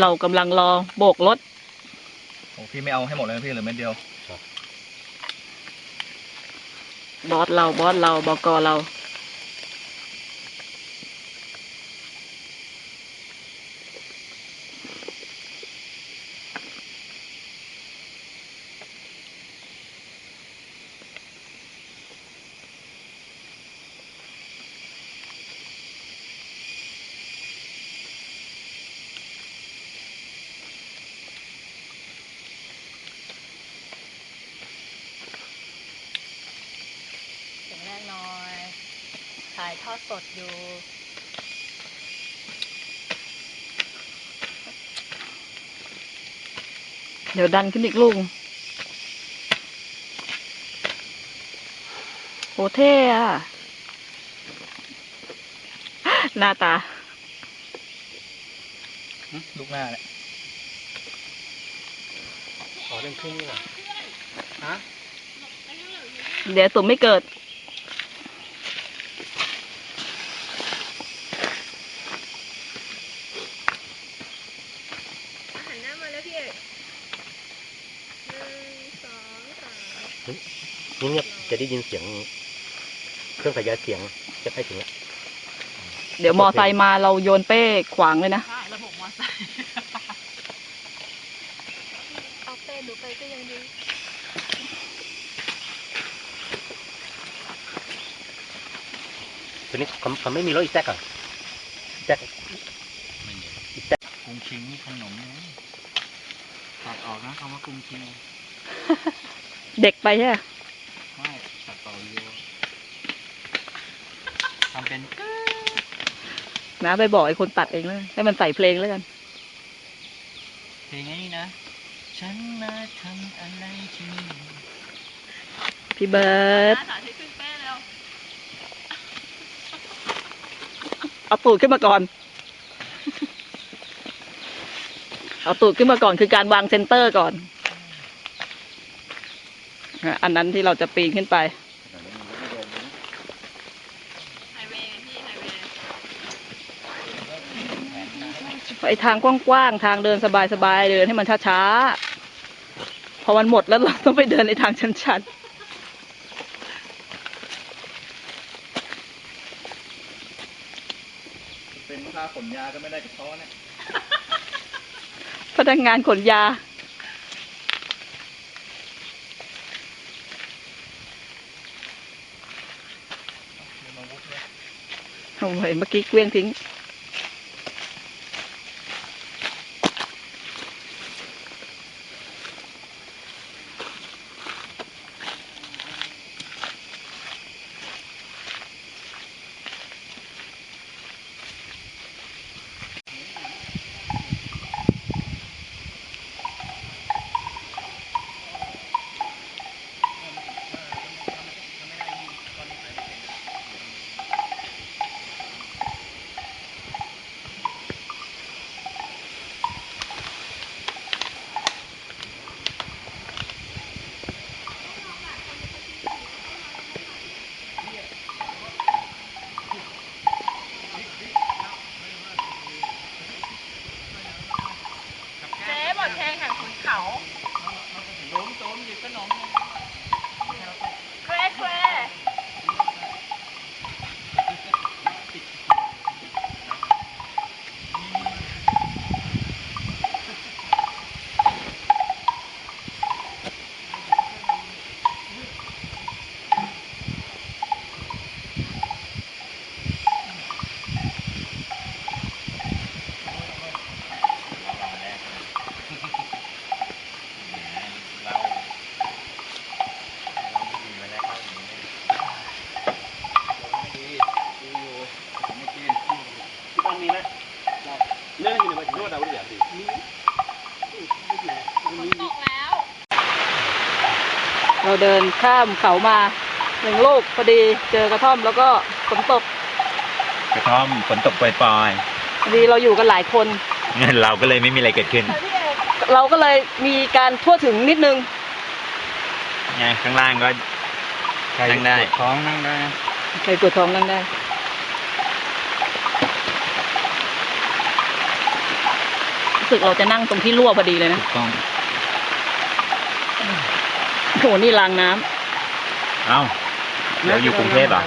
เรากำลังรอโบกรถ โอ้พี่ไม่เอาให้หมดเลยนะพี่เหลือเม็ดเดียว บอสเราบอสเราบกเรา เสียงแรกหน่อย ถ่ายทอด สดอยู่เดี๋ยวดันขึ้นอีกลูก โหเท่อะหน้าตา ลูกหน้าเนี่ยขอเรื่องครึ่งนี่หว่าฮะ เดี๋ยวตุ่มไม่เกิด หันหน้ามาแล้วพี่เอกหนึ่งสองสาม เงียบๆจะได้ยินเสียง เครื่องขยายเสียงจะใกล้ถึงแล้วเดี๋ยวมอไซค์มาเราโยนเป้ขวางเลยนะ ใช่ระบบมอไซค์เอาเป้หนูไปก็ยังดีตัวนี้เขาเขาไม่มีรถอีแซกเหรอะแซกกรุงชิงนี่ขนมนะตัดออกนะคำว่ากรุงชิง เด็กไปใช่ไหมไม่ตัดต่อวิดีโอ ทำเป็นนะไปบอกไอ้คนตัดเองเลยให้มันใส่เพลงแล้วกัน เพลงนี้นะ ฉันมาทำอะไรที่นี่พี่เบิร์ดสาธิตขึ้นเป้แล้ว เอาตูดขึ้นมาก่อน เอาตูดขึ้นมาก่อนคือการวางเซนเตอร์ก่อนอะอันนั้นที่เราจะปีนขึ้นไป ไฮเวย์ไงพี่ไฮเวย์ ไอ้ทางกว้างๆทางเดินสบายๆเดินให้มันช้าๆพอมันหมดแล้วเราต้องไปเดินในทางชันเป็นค่าขนยาก็ไม่ได้กับเขาเนี่ยๆพนักงานขนยามาวุ้เนี่ยโอ้ยเมื่อกี้เกลี้ยงทิ้ง เราเดินข้ามเขามาหนึ่งลูกพอดีเจอกระท่อมแล้วก็ฝนตกกระท่อมฝนตกปล่อยพอดีเราอยู่กันหลายคน ๆ เราก็เลยไม่มีอะไรเกิดขึ้นแต่พี่เอกเราก็เลยมีการทั่วถึงนิดนึง ไงข้างล่างก็นั่งได้ท้องนั่งได้ใครปวดท้องนั่งได้ รู้สึกเราจะนั่งตรงที่รั่วพอดีเลยนะ ถูกต้อง โหนี่รางน้ำ เอ้าเดี๋ยวอยู่กรุงเทพเหรอ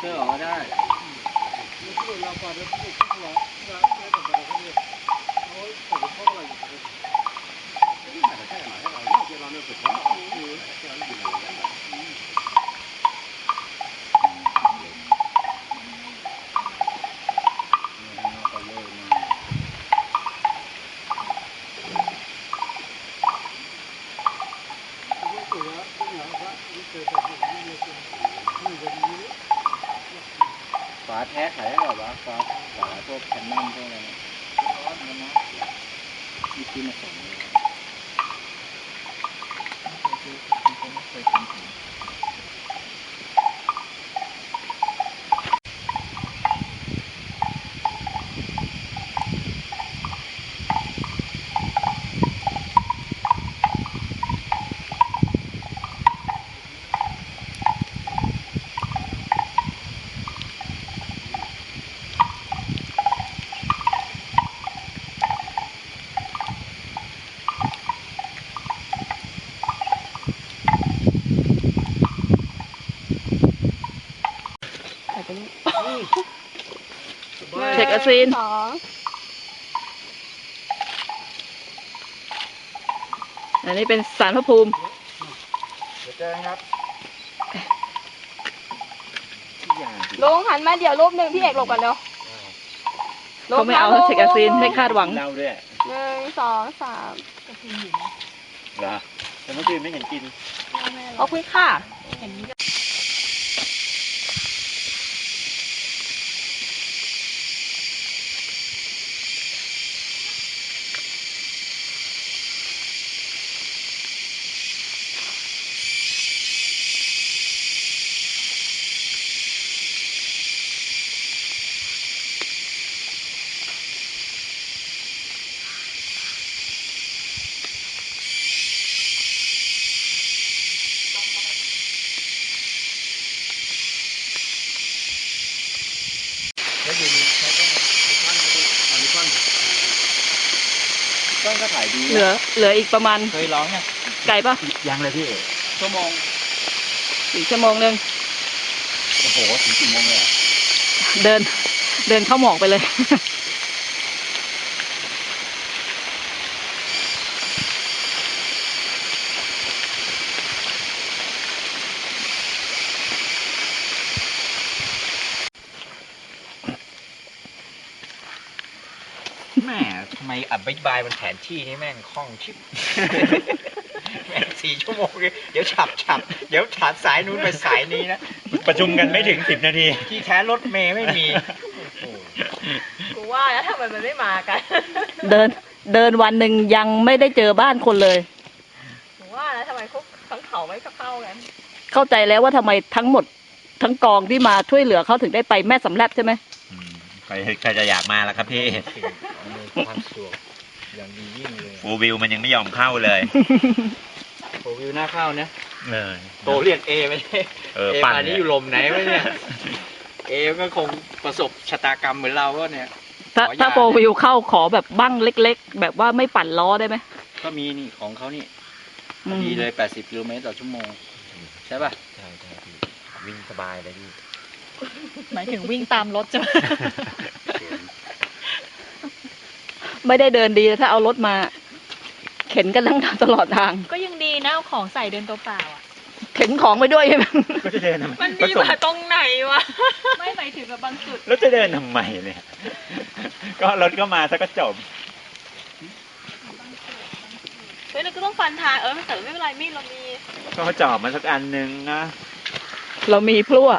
เสื้อออกก็ได้ ฝาแท้ขายได้หรอวะฝาฝาพวกแคนนอนพวกอะไรเนี่ยร้อนมันนะมีซื้อมาสองเลย เช็คอาซีน สองอันนี้เป็นสารพระภูมิ เดี๋ยวเจอกันครับลุงหันมาเดี๋ยวรูปหนึ่งพี่เอกหลบกันเร็วเขาไม่เอาเช็คอาซีนให้คาดหวังเล่าด้วยหนึ่งสองสามเหรอแต่เมื่อคืนไม่เห็นกิน ขอบคุณค่ะแล้วอยู่นี่เขาต้องนิคอนก็ดูเอานิคอน นิคอนก็ถ่ายดีเหลือ เหลืออีกประมาณเคยร้องเนี่ยไกลปะยังเลยพี่ชั่วโมงอีกชั่วโมงหนึ่งโอ้โหถึงกี่โมงเลยอะเดิน เดินเข้าหมอกไปเลย แม่ทำ ไมอธิบายบนแผนที่นี่แม่งคล่องชิบ แม่งสี่ชั่วโมงเลยเดี๋ยวฉับฉับเดี๋ยวฉาดสายนู้นไปสายนี้นะ ประชุมกันไม่ถึงสิบนาที ที่แท้รถเมย์ไม่มีกูว่าแล้วทำไมมันไม่มากัน เดินเดินวันหนึ่งยังไม่ได้เจอบ้านคนเลย กูว่าแล้วทำไมพวกทั้งเขาไม่เข้ากัน เข้าใจแล้วว่าทำไมทั้งหมด ทั้งกองที่มาช่วยเหลือเขาถึงได้ไปแม่สำแลบใช่ไหม อืมใครใครจะอยากมาล่ะครับพี่อำนวย ความสะดวกอย่างดียิ่งเลยฟูลวิวมันยังไม่ยอมเข้าเลยโอ้วิวหน้าเข้าเนี่ยเออโตเรียนเอไม่ได้เออเอปั่นป่านนี้อยู่ลมไหนวะเนี่ยเอก็คงประสบชะตากรรมเหมือนเราก็เนี่ย ถ้าขออย่าถ้าโฟวิวเข้าขอแบบบั้งเล็ก ๆ แบบว่าไม่ปั่นล้อได้ไหมก็มีนี่ของเขานี่อืมดีเลย 80กิโลเมตรต่อชั่วโมง ใช่ป่ะ ใช่ใช่พี่วิ่งสบายเลยพี่หมายถึงวิ่งตามรถใช่ ไหมไม่ได้เดินดีถ้าเอารถมา เข็นกันทั้งตลอดทาง ก็ยังดีนะเอาของใส่เดินตัวเปล่าอะ เข็นของไปด้วยใช่ไหมก็จะเดินทำไมมันก็ดีส่งกว่าตรงไหนวะ ไม่หมายถึงกับบางจุด แล้วจะเดินทำไมเนี่ย ก็รถก็มาซะก็จบ เฮ้ยเราก็ต้องฟันทางเออแต่ไม่เป็นไรมีดเรามีก็จอบมาสักอันหนึ่งนะ เรามีพลั่ว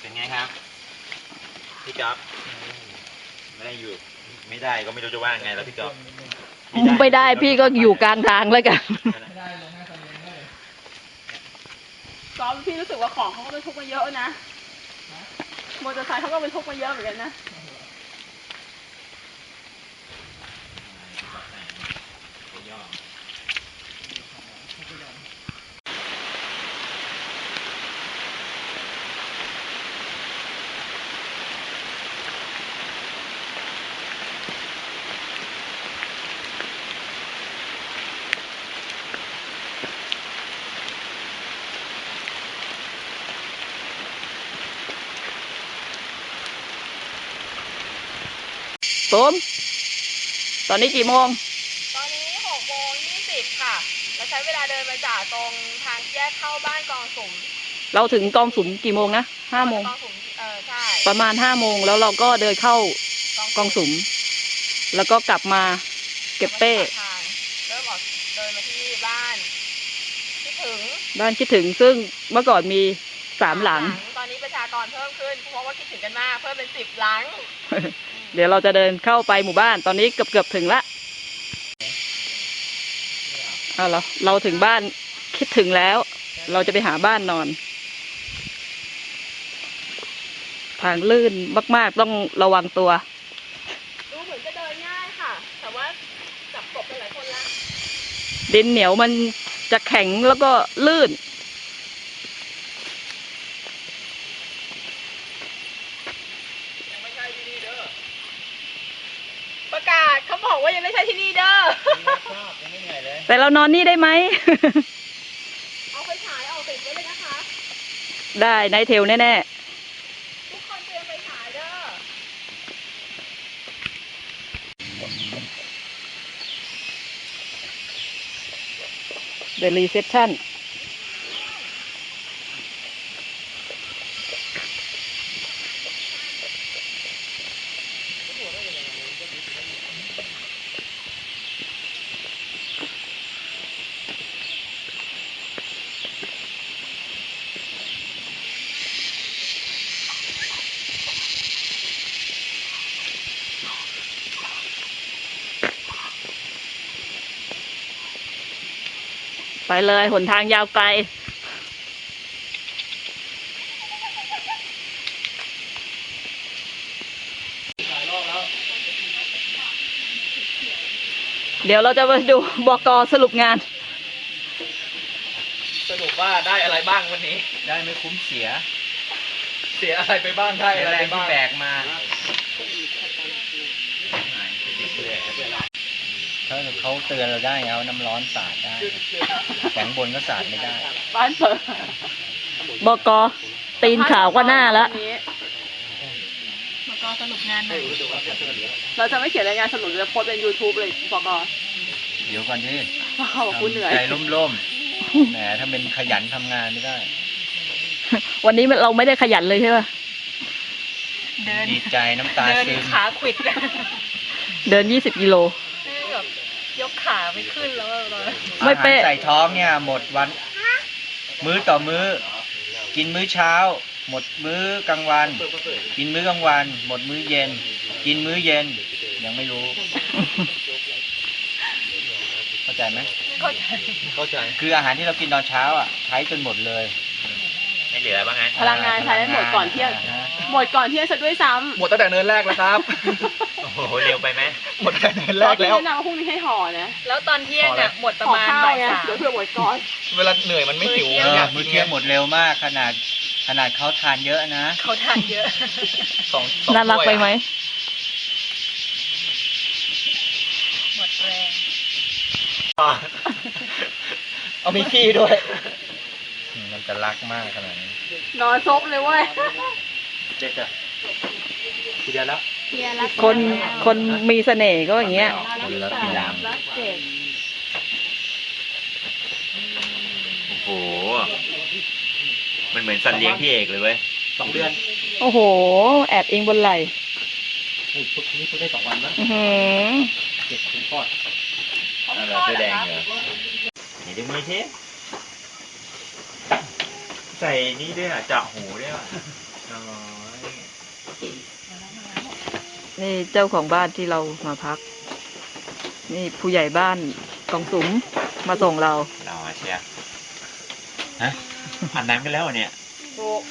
เป็นไงครับ พี่จ๊อบไม่ได้ อยู่ ไม่ได้ก็ไม่รู้จะว่าไงแล้วพี่จ๊อบไม่ได้พี่ก็อยู่กลางทางแล้วกันซ้อมพี่รู้สึกว่าของเขาก็ไปทุกมาเยอะนะมอเตอร์ไซค์เขาก็บรรทุกมาเยอะเหมือนกันนะ ตูมตอนนี้กี่โมง ตอนนี้หกโมงยี่สิบค่ะ เราใช้เวลาเดินมาจากตรงทางแยกเข้าบ้านกองสุมเราถึงกองสุมกี่โมงนะห้าโมง กองสุมเออใช่ ประมาณห้าโมงแล้วเราก็เดินเข้ากองสุม แล้วก็กลับมาเก็บเป้ ทางเริ่มออกเดินมาที่บ้าน ที่ถึงบ้านคิดถึงซึ่งเมื่อก่อนมีสามหลังตะว่าคิดถึงกันมากเพิ่มเป็นสิบหลัง เดี๋ยวเราจะเดินเข้าไปหมู่บ้านตอนนี้เกือบเกือบๆถึงละเอาเราเราถึงบ้านคิดถึงแล้ว เราจะไปหาบ้านนอน ทางลื่นมาก ๆ ต้องระวังตัวดูเหมือนจะเดินง่ายค่ะ แต่ว่าจับกบไปหลายคนละดินเหนียวมันจะแข็งแล้วก็ลื่น ประกาศเขา บอกว่ายังไม่ใช่ที่นี่เด้อแต่เรานอนนี่ได้ไหม เอาไปฉายเอาติดไว้เลยนะคะ ได้ไนท์เทลแน่ทุกคนเตรียมไปฉายเด้อๆ The Reception ไปเลยหนทางยาวไกลเดี๋ยวเราจะมาดูบอกกสรุปงาน สรุปว่าได้อะไรบ้างวันนี้ ได้ไม่คุ้มเสีย เสียอะไรไปบ้างได้เสียอะไรแรไปงที่บ้าง แบกมา เขาเขาเตือนเราได้เอาน้ำร้อนสาดได้แข็งบนก็สาดไม่ได้ บ้านเปิดบอกกตีนขาวก็หน้าแล้วบอกสรุปงานหน่อยเราจะไม่เขียนรายงานสรุปจะโพสต์เป็น YouTube เลยบอกอเดี๋ยวก่อนที่เขาบอกคุณเหนื่อย ใจร่มๆแหมถ้าเป็นขยันทำงานไม่ได้ วันนี้เราไม่ได้ขยันเลยใช่ปะเดินดีใจน้ำตาเดินซึมขาขวิด เดินยี่สิบกิโลแบบยก ขาไม่ขึ้นแล้วอะตอนนั้นไม่เป๊ะ อาหารใส่ท้องเนี่ย หมดวัน มื้อต่อมื้อ กินมื้อเช้า หมดมื้อกลางวัน กินมื้อกลางวัน หมดมื้อเย็น กินมื้อเย็น ยังไม่รู้ เข้าใจไหมเข้าใจเข้าใจคืออาหารที่เรากินตอนเช้าอะใช้จนหมดเลย ไม่เหลือบ้างไง พลังงานใช้ได้หมดก่อนเที่ยง อ่า หมดก่อนเที่ยงซะด้วยซ้หมดตั้งแต่เนินแรกแล้วครับ โอ้โหเร็วไปไหมหมดตั้งแต่เนินำแรกแล้วแนะนำว่าพรุ่งนี้ให้ห่อนะแล้วตอนเที่ยงอะหมดประห่อมาณข้าวบ่ายไงสามเดี๋ยวเผื่อหมดก่อน เวลาเหนื่อยมันไม่หิวเออมื้อเที่ยงหมดเร็วมากขนาดขนาดเขาทานเยอะนะ เขาทานเยอะ สองสองน่ารักไปไหม หมดแรงเอามีขี้ด้วย มันจะรักมากขนาดนี้นอนซบเลยเว้ย เด็ดอะทีเดียวแล้ว คนคนมีเสน่ห์ก็อย่างเงี้ย คนละทีหลังรักเด็กโอ้โห มันเหมือนสัตว์เลี้ยงพี่เอกเลยเว้ยสองเดือนโอ้โห แอบอิงบนไหล่เฮ้ยพวกนี้เพิ่งได้สองวันมั้งอื้อหือเจ็ดถึงทอดอะไรเสื้อแดงเหรอนี่ดูมือเชฟใส่นี่ด้วยอะจะหูด้วยอะน้อย นี่เจ้าของบ้านที่เรามาพัก นี่ผู้ใหญ่บ้านกองสุมมาส่งเราน้อยเชียฮะอาบน้ำกันแล้วเหรอเนี่ยถูก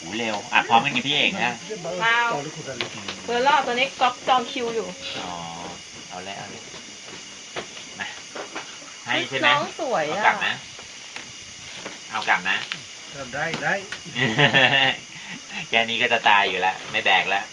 หูเร็วอะพร้อมกันกับพี่เอกนะเปล่าเบอร์รอบตัวนี้ก๊อปจองคิวอยู่ อ๋อ เอาเลยเอาเลยมาให้ใช่ไหมน้องสวยเอาอะกลับนะ เอากลับนะ ได้ได้ แค่นี้ก็จะตายอยู่แล้ว ไม่แดกแล้ว